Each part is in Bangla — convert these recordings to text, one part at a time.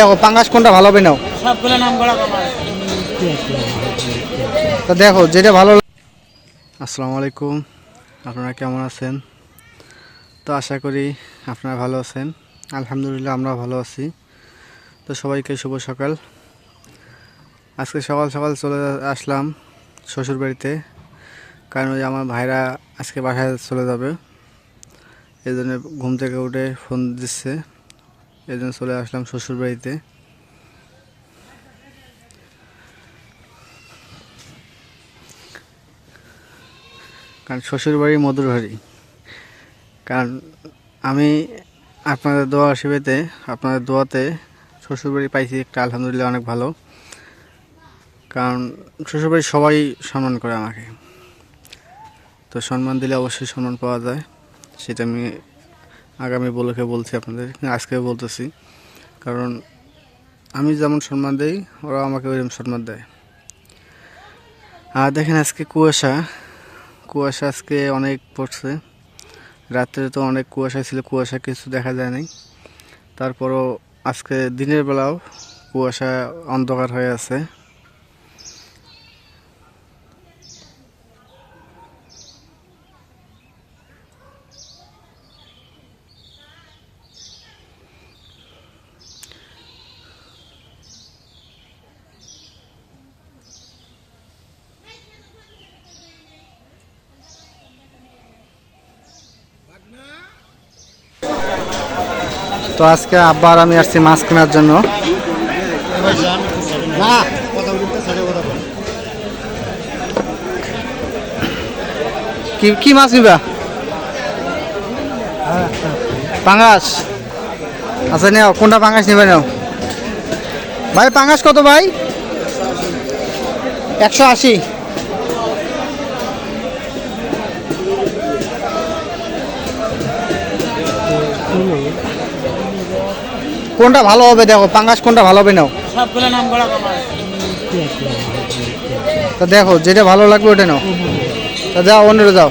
দেখো পাঙ্গাস কোনটা ভালো হবে নাও। সবগুলো নাম করা আমার তো দেখো যেটা ভালো আসসালামু আলাইকুম। আপনারা কেমন আছেন? তো আশা করি আপনারা ভালো আছেন। আলহামদুলিল্লাহ আমরা ভালো আছি। তো সবাইকে শুভ সকাল। আজকে সকাল সকাল চলে আসলাম শ্বশুর বাড়িতে কারণ ওই আমার ভাইরা আজকে বাসায় চলে যাবে। এই জন্য ঘুম থেকে উঠে ফোন দিচ্ছে। এই জন্য চলে আসলাম শ্বশুর বাড়িতে কারণ শ্বশুরবাড়ি মধুর বাড়ি কারণ আমি আপনাদের দোয়া আশীর্বাদে, আপনাদের দোয়াতে শ্বশুরবাড়ি পাইছি একটা, আলহামদুলিল্লাহ অনেক ভালো। কারণ শ্বশুরবাড়ি সবাই সম্মান করে আমাকে। তো সম্মান দিলে অবশ্যই সম্মান পাওয়া যায়, সেটা আমি আগামী বলকে বলছি আপনাদের, আজকে বলতেছি। কারণ আমি যেমন সম্মান দেই ওরা আমাকে ওইরকম সম্মান দেয়। আর দেখেন আজকে কুয়াশা। কুয়াশা আজকে অনেক পড়ছে। রাত্রে তো অনেক কুয়াশা ছিল, কুয়াশা কিছু দেখা যায় নাই। তারপরও আজকে দিনের বেলাও কুয়াশা অন্ধকার হয়ে আছে। তো আজকে আব্বা আমি আসছি মাছ কেনার জন্য কি কি মাছ নিবা? পাঙ্গাস আচ্ছা নেও কোনটা পাঙ্গাস নিবে নাও। ভাই পাঙ্গাস কত ভাই? একশো আশি। কোনটা ভালো হবে দেখো পাঙ্গাস কোনটা ভালো হবে নাও সবগুলো নাম করা আমার তা দেখো যেটা ভালো লাগবে ওটা নাও তা যাও অন্যটা যাও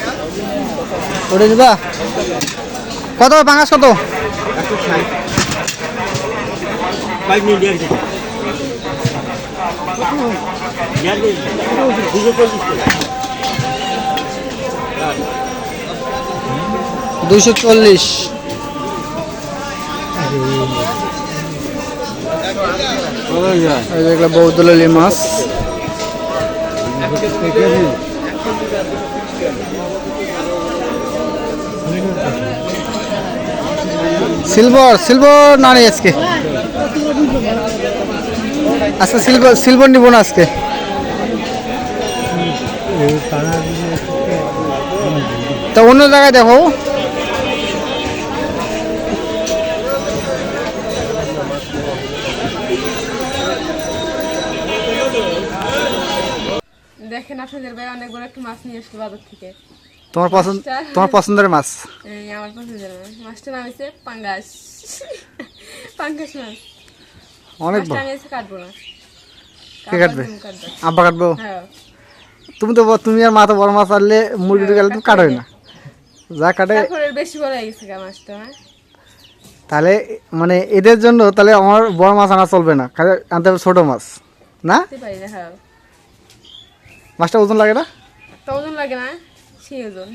ওটা নিবা কত পাঙ্গাস কত বাইক নিয়ে দিয়ে দুশো চল্লিশ দুইশো চল্লিশ এই যেগুলো বৌদলি মাছ সিলভার সিলভার না নেই আজকে? আজকে সিলভার সিলভার নিব না আজকে। তা অন্য জায়গায় দেখো। দেখেন আপনাদের ভাই অনেক বড় একটা মাছ নিয়ে আসলো বাজার থেকে। তোমার পছন্দ তোমার পছন্দের মাছ? এই আমার পছন্দের মাছ। মাছটার নাম হচ্ছে পাঙ্গাস। পাঙ্গাস মাছ। অনেক বড়। আমি কাটবো না। কে কাটবে? তুমি আব্বা কাটবো? হ্যাঁ। তুমি তো তুমি আর মা তো বড় মাছ আনলে মুরগি গেলে তো কাটোই না। যা কাটে বেশি বড় হয়ে গেছে মাছটা হ্যাঁ। তাহলে মানে এদের জন্য তাহলে আমার বড় মাছ আনা চলবে না। খালি আনতে হবে ছোট মাছ। না? হ্যাঁ। মাছটা ওজন লাগে না? ওজন লাগে না। সেই ওজন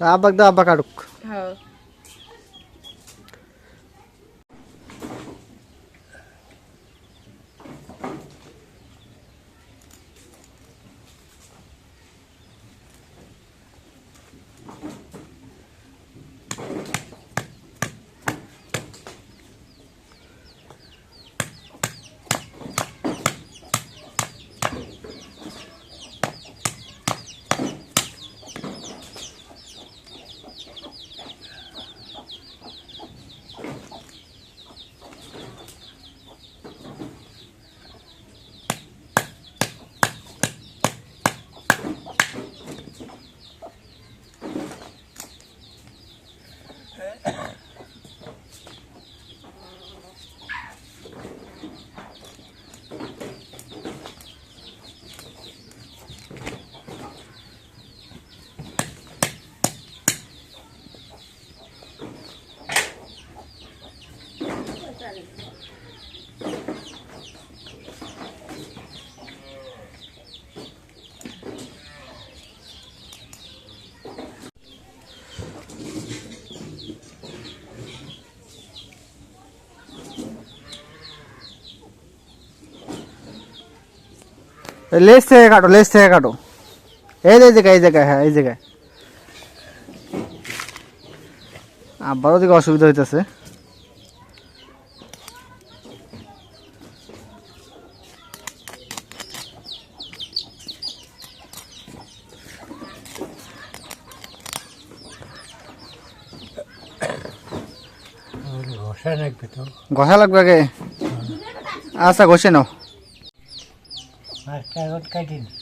আব্বাক দাও আব্বা লেস থেকে কাটো লেস থেকে কাটো। এই যে এই জায়গায় এই জায়গায় হ্যাঁ এই জায়গায়। আবারও দিকে অসুবিধা হইতেছে। ঘষা লাগবে আচ্ছা ঘষা লাগবে আগে আচ্ছা ঘষে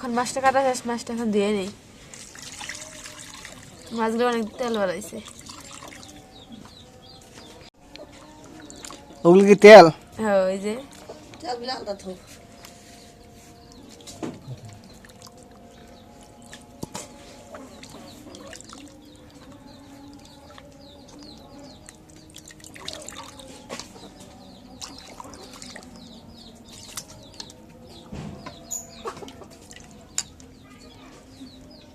এখন মাছটা কাটা শেষ মাছটা এখন দিয়ে নেই। মাছগুলো অনেক তেল বাড়াইছে। ওগুলো কি তেল? হ্যাঁ ওই যে।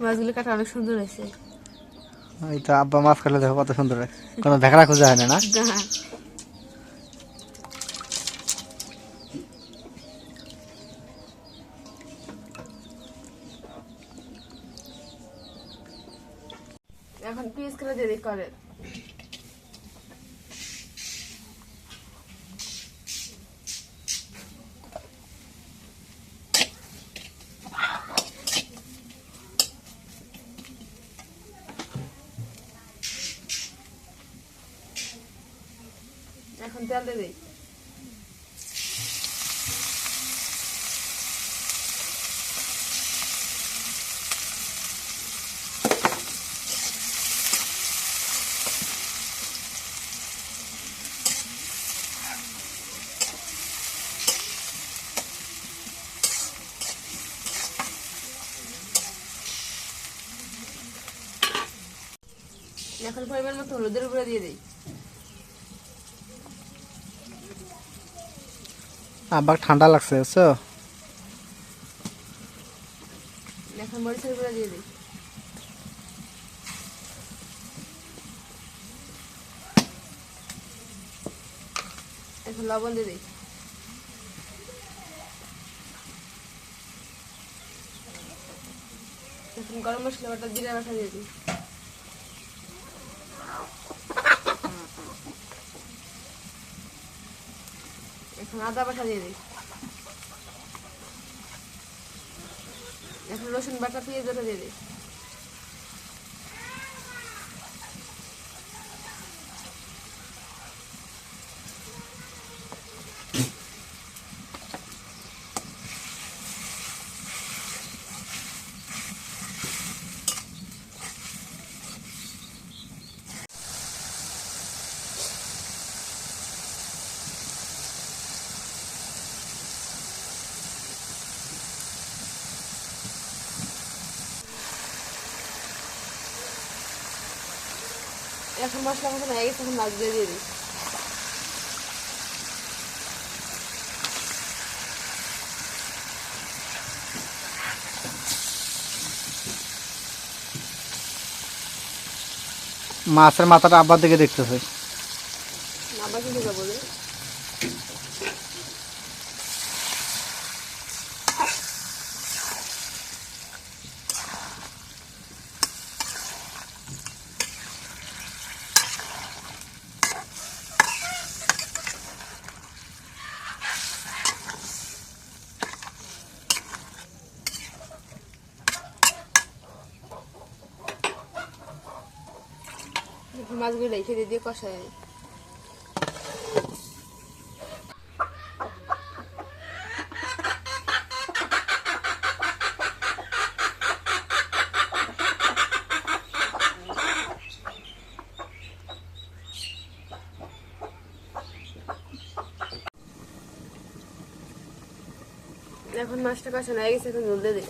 মাছগুলো কাটা অনেক সুন্দর হয়েছে। এই তো আব্বা মাছ কাটলে দেখো কত সুন্দর হয়। কোনো ভেকড়া খোঁজা হয় না? না হ্যাঁ এখন পিস করে দিয়ে করে তেল দিয়ে এখন পরিমাণ মতো হলুদের উপরে দিয়ে দিই। আব্বা ঠান্ডা লাগছে বুঝছ? লবণ দিয়ে দিই। গরম মশলা বাটা জিরা বাটা দিয়ে দিই। আদা বাটা দিয়ে দিই। এখন রসুন বাটা পেঁয়াজ বাটা দিয়ে দিই। এখন মশলা মশলা হয়ে গেছে এখন মাছগুলো দিয়ে দিই। মাছের মাথাটা আব্বার দিকে দেখতেছে। কিন্তু যাব রেখে দিয়ে কষা যায় এখন মাছটা কষানো হয়ে গেছে এখন জল দিয়ে দিই।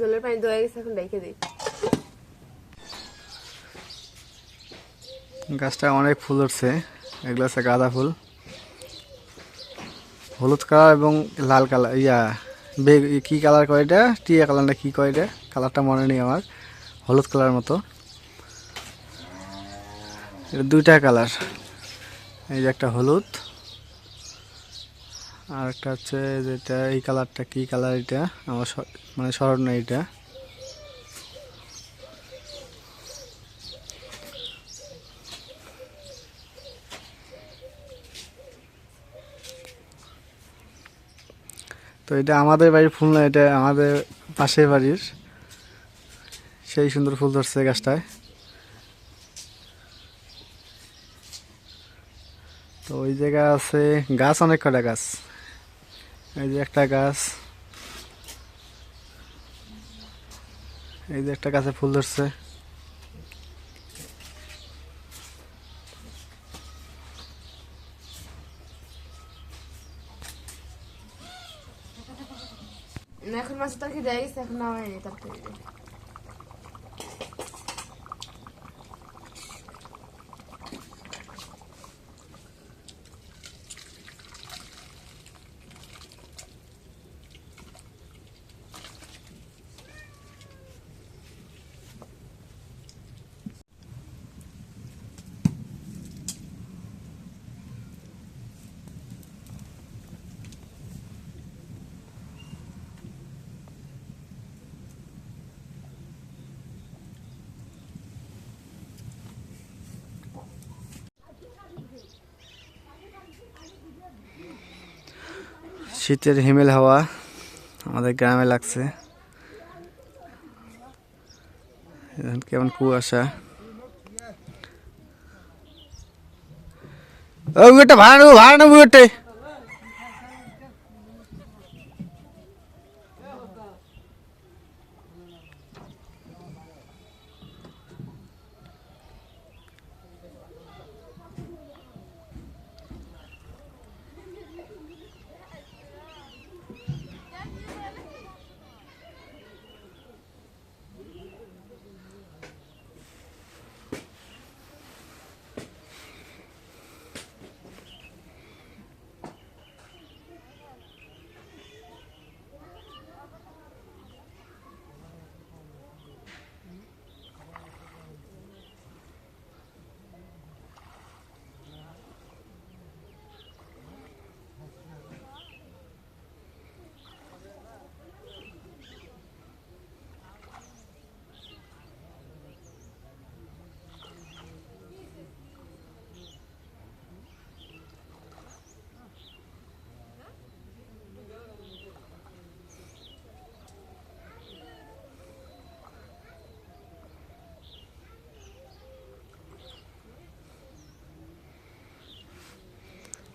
জলের পানি দেওয়া গেছে, এখন রেখে দিই। গাছটা অনেক ফুল উঠছে এগুলো হচ্ছে গাঁদা ফুল। হলুদ কালার এবং লাল কালার, ইয়া, বে কী কালার কয় এটা? টিয়া কালার না কী কয় এটা? কালারটা মনে নেই আমার, হলুদ কালার মতো। এটা দুইটা কালার, এই যে একটা হলুদ আর একটা হচ্ছে যেটা, এই কালারটা কি কালার এটা? আমার মানে স্মরণ নেই এটা। তো এটা আমাদের বাড়ির ফুল না, এটা আমাদের পাশের বাড়ির। সেই সুন্দর ফুল ধরছে গাছটায়। তো ওই জায়গা আছে, গাছ অনেক কটা গাছ? এই যে একটা গাছ। এই যে একটা গাছে ফুল ধরছে। এখন মাছটা তরকারি দেয় এখন নামাই তরকারি। শীতের হিমেল হাওয়া আমাদের গ্রামে লাগছে। কেমন কুয়াশা। ভাড়া নেব ভাড়া নেব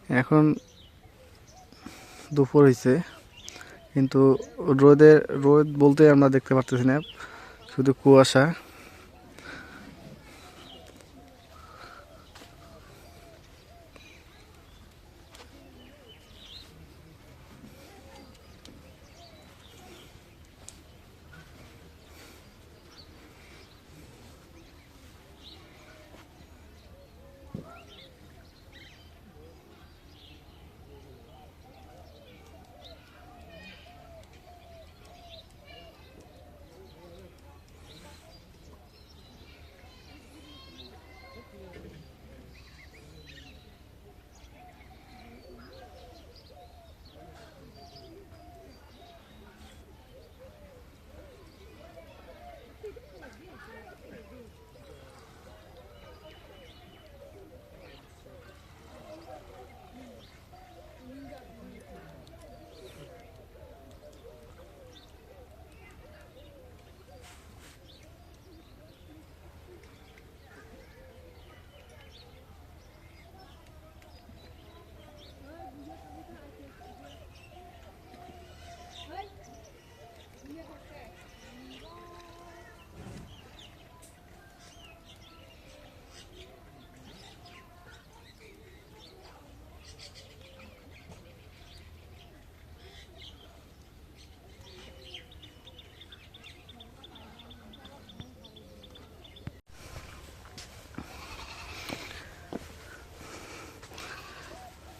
এখন দুপুর হয়েছে কিন্তু রোদের রোদ বলতে আমরা দেখতে পারতেছি না শুধু কুয়াশা।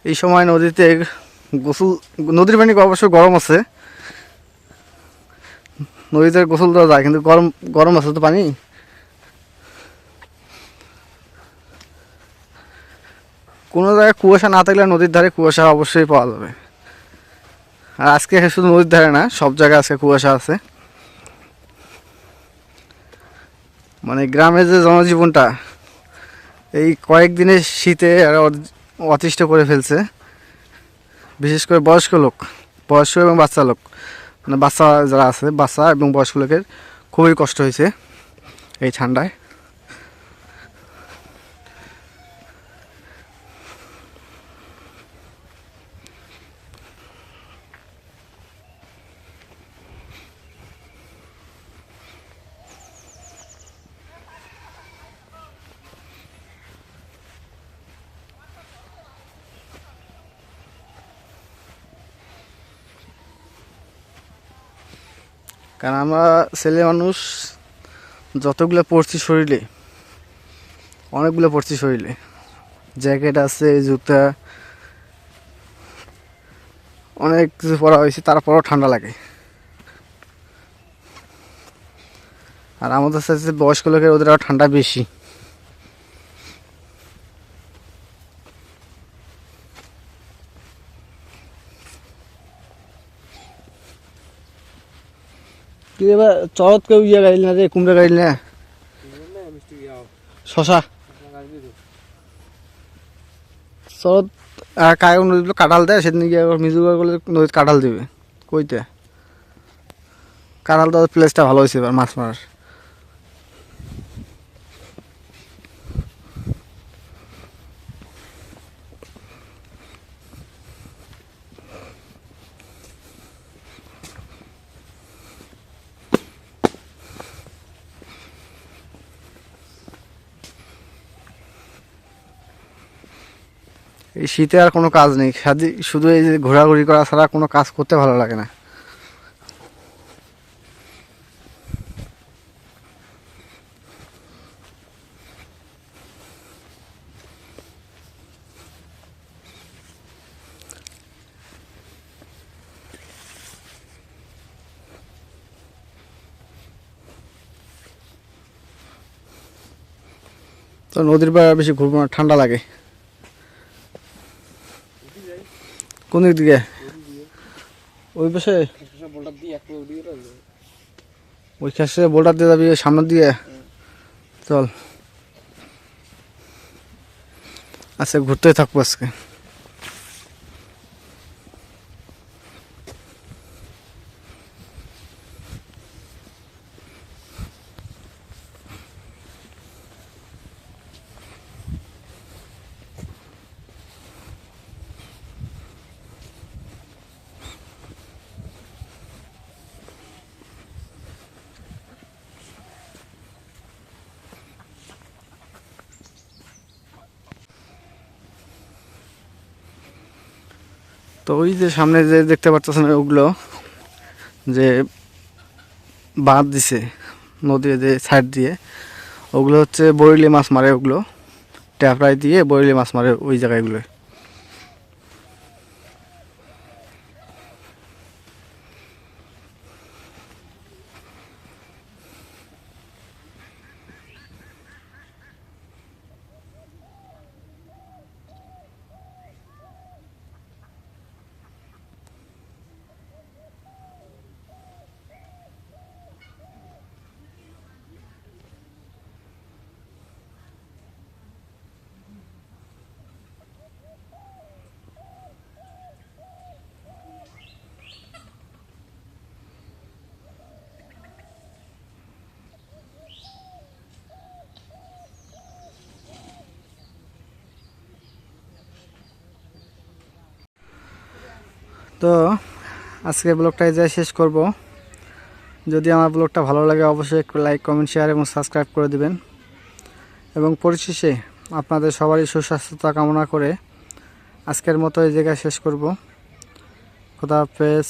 এই সময় নদীতে গোসল, নদীর পানি অবশ্য গরম আছে। নদীতে গোসল দেওয়া যায়, কিন্তু গরম গরম আছে তো পানি। কোনো জায়গায় কুয়াশা না থাকলে নদীর ধারে কুয়াশা অবশ্যই পাওয়া যাবে। আর আজকে শুধু নদীর ধারে না, সব জায়গায় আজকে কুয়াশা আছে। মানে গ্রামের যে জনজীবনটা, এই কয়েকদিনের শীতে আর অতিষ্ঠ করে ফেলছে। বিশেষ করে বয়স্ক লোক, বয়স্ক এবং বাচ্চা লোক। মানে বাচ্চা যারা আছে, বাচ্চা এবং বয়স্ক লোকের খুবই কষ্ট হয়েছে এই ঠান্ডায়। কারণ আমরা ছেলে মানুষ, যতগুলো পড়ছি শরীরে, অনেকগুলো পড়ছি শরীরে। জ্যাকেট আছে, জুতা, অনেক কিছু পরা হয়েছে, তারপরও ঠান্ডা লাগে। আর আমাদের সাথে বয়স্ক লোকের ওদের ঠান্ডা বেশি। কি এবার চরত কেউ ইয়ে গাড়ি না রে কুমড়া গাড়ি না। শশা। চরত আর কায় নদীগুলো কাঁঠাল দেয় সেদিন গিয়ে মিজুগড় করলে নদীতে কাঁঠাল দিবে, কইতে। কাঁঠাল তো প্লেসটা ভালো হয়েছে এবার মাছ মারার। এই শীতে আর কোনো কাজ নেই। শুধু এই যে ঘোরাঘুরি করা ছাড়া কোনো কাজ করতে ভালো লাগে না। তো নদীর পাড়ে বেশি ঘুরবো না, ঠান্ডা লাগে। কোন দিক? ওই পাশে? ওই খাসে বোল্ডার দিয়ে যাবি সামনের দিকে? চল। আচ্ছা ঘুরতে থাকব আজকে। তো ওই যে সামনে যে দেখতে পাচ্ছেন ওগুলো, যে বাঁধ দিছে, নদীর যে সাইড দিয়ে, ওগুলো হচ্ছে বরিলি মাছ মারে ওগুলো। ট্যাপড়াই দিয়ে বরিলি মাছ মারে ওই জায়গাগুলো তো আজকে ব্লগটা জায়গায় শেষ করব। যদি আমার ব্লগটা ভালো লাগে, অবশ্যই একটু লাইক কমেন্ট শেয়ার এবং সাবস্ক্রাইব করে দিবেন। এবং পরিশেষে আপনাদের সবারই সুস্বাস্থ্যতা কামনা করে আজকের মতো এই জায়গায় শেষ করব। খোদা হাফেজ।